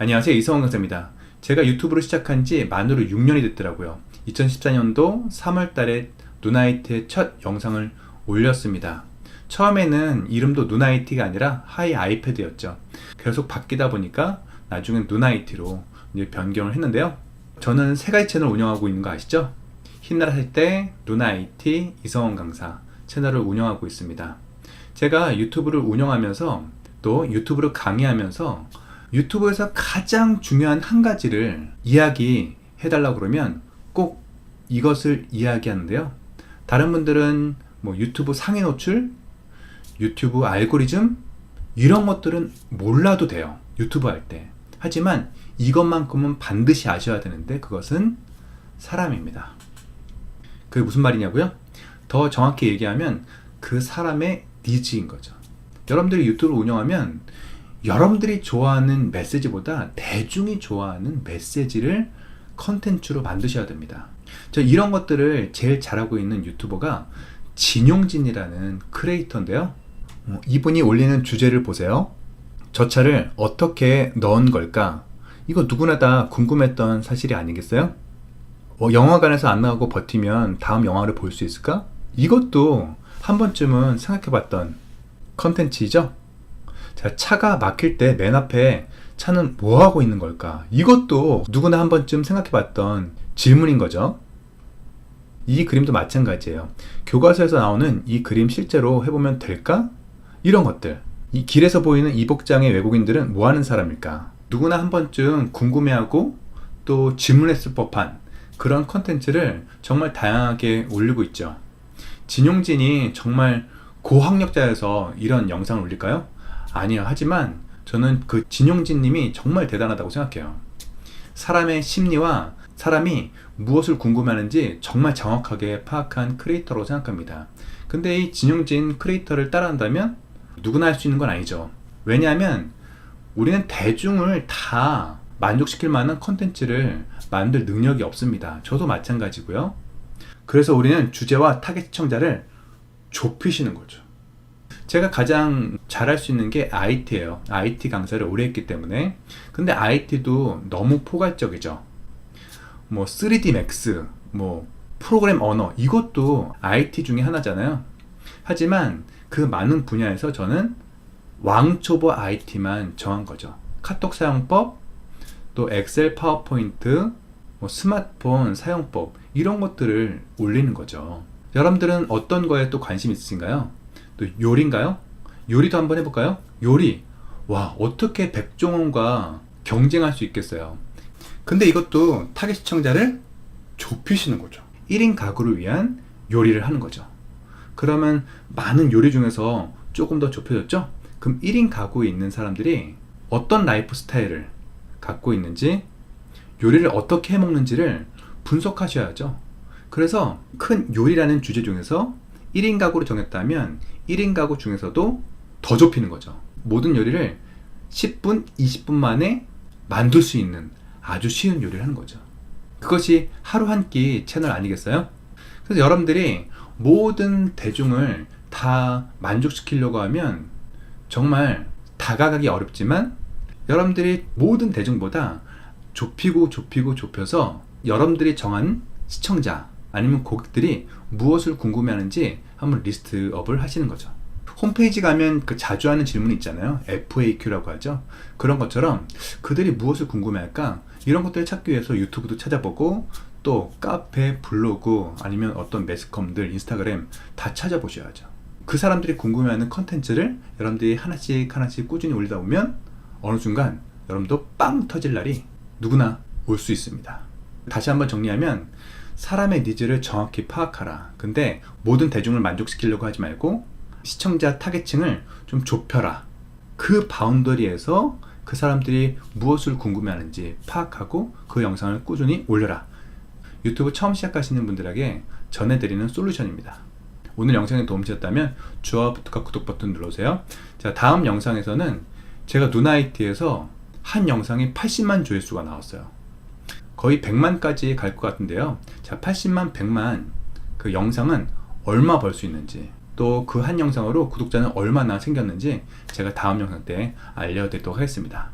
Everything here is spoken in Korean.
안녕하세요 이성원 강사입니다. 제가 유튜브를 시작한 지 만으로 6년이 됐더라고요. 2014년도 3월 달에 누나이트의 첫 영상을 올렸습니다. 처음에는 이름도 누나이트가 아니라 하이 아이패드였죠. 계속 바뀌다 보니까 나중엔 누나이트로 이제 변경을 했는데요. 저는 세 가지 채널 운영하고 있는 거 아시죠? 힘나라 할 때 누나이트 이성원 강사 채널을 운영하고 있습니다. 제가 유튜브를 운영하면서 또 유튜브를 강의하면서 유튜브에서 가장 중요한 한 가지를 이야기해 달라고 그러면 꼭 이것을 이야기하는데요. 다른 분들은 뭐 유튜브 상위 노출, 유튜브 알고리즘 이런 것들은 몰라도 돼요. 유튜브 할 때. 하지만 이것만큼은 반드시 아셔야 되는데 그것은 사람입니다. 그게 무슨 말이냐고요? 더 정확히 얘기하면 그 사람의 니즈인 거죠. 여러분들이 유튜브를 운영하면 여러분들이 좋아하는 메시지보다 대중이 좋아하는 메시지를 컨텐츠로 만드셔야 됩니다. 저 이런 것들을 제일 잘하고 있는 유튜버가 진용진이라는 크리에이터인데요. 어, 이분이 올리는 주제를 보세요. 저 차를 어떻게 넣은 걸까? 이거 누구나 다 궁금했던 사실이 아니겠어요? 어, 영화관에서 안 나오고 버티면 다음 영화를 볼 수 있을까? 이것도 한 번쯤은 생각해 봤던 컨텐츠이죠? 자, 차가 막힐 때 맨 앞에 차는 뭐 하고 있는 걸까? 이것도 누구나 한 번쯤 생각해 봤던 질문인 거죠. 이 그림도 마찬가지예요. 교과서에서 나오는 이 그림 실제로 해보면 될까? 이런 것들. 이 길에서 보이는 이 복장의 외국인들은 뭐 하는 사람일까? 누구나 한 번쯤 궁금해하고 또 질문했을 법한 그런 컨텐츠를 정말 다양하게 올리고 있죠. 진용진이 정말 고학력자여서 이런 영상을 올릴까요? 아니요. 하지만 저는 그 진용진 님이 정말 대단하다고 생각해요. 사람의 심리와 사람이 무엇을 궁금해하는지 정말 정확하게 파악한 크리에이터로 생각합니다. 근데 이 진용진 크리에이터를 따라한다면 누구나 할 수 있는 건 아니죠. 왜냐하면 우리는 대중을 다 만족시킬 만한 컨텐츠를 만들 능력이 없습니다. 저도 마찬가지고요. 그래서 우리는 주제와 타겟 시청자를 좁히시는 거죠. 제가 가장 잘할 수 있는 게 IT예요. IT 강사를 오래 했기 때문에. 근데 IT도 너무 포괄적이죠. 뭐 3D Max, 뭐 프로그램 언어 이것도 IT 중에 하나잖아요. 하지만 그 많은 분야에서 저는 왕초보 IT만 정한 거죠. 카톡 사용법, 또 엑셀, 파워포인트, 뭐 스마트폰 사용법 이런 것들을 올리는 거죠. 여러분들은 어떤 거에 또 관심 있으신가요? 또 요리인가요? 요리도 한번 해볼까요? 요리. 와, 어떻게 백종원과 경쟁할 수 있겠어요? 근데 이것도 타겟 시청자를 좁히시는 거죠. 1인 가구를 위한 요리를 하는 거죠. 그러면 많은 요리 중에서 조금 더 좁혀졌죠? 그럼 1인 가구에 있는 사람들이 어떤 라이프 스타일을 갖고 있는지, 요리를 어떻게 해 먹는지를 분석하셔야죠. 그래서 큰 요리라는 주제 중에서 1인 가구로 정했다면 1인 가구 중에서도 더 좁히는 거죠. 모든 요리를 10분, 20분 만에 만들 수 있는 아주 쉬운 요리를 하는 거죠. 그것이 하루 한 끼 채널 아니겠어요? 그래서 여러분들이 모든 대중을 다 만족시키려고 하면 정말 다가가기 어렵지만 여러분들이 모든 대중보다 좁히고 좁히고 좁혀서 여러분들이 정한 시청자 아니면 고객들이 무엇을 궁금해하는지 한번 리스트업을 하시는 거죠. 홈페이지 가면 그 자주 하는 질문 있잖아요. FAQ라고 하죠. 그런 것처럼 그들이 무엇을 궁금해할까? 이런 것들을 찾기 위해서 유튜브도 찾아보고 또 카페, 블로그 아니면 어떤 매스컴들, 인스타그램 다 찾아보셔야죠. 그 사람들이 궁금해하는 컨텐츠를 여러분들이 하나씩 하나씩 꾸준히 올리다 보면 어느 순간 여러분도 빵 터질 날이 누구나 올 수 있습니다. 다시 한번 정리하면 사람의 니즈를 정확히 파악하라. 근데 모든 대중을 만족시키려고 하지 말고 시청자 타겟층을 좀 좁혀라. 그 바운더리에서 그 사람들이 무엇을 궁금해하는지 파악하고 그 영상을 꾸준히 올려라. 유튜브 처음 시작하시는 분들에게 전해드리는 솔루션입니다. 오늘 영상이 도움되셨다면 좋아요부터 구독 버튼 눌러주세요. 자, 다음 영상에서는 제가 누나이티에서 한 영상이 80만 조회수가 나왔어요. 거의 100만까지 갈 것 같은데요. 자, 80만, 100만 그 영상은 얼마 벌 수 있는지 또 그 한 영상으로 구독자는 얼마나 생겼는지 제가 다음 영상 때 알려드리도록 하겠습니다.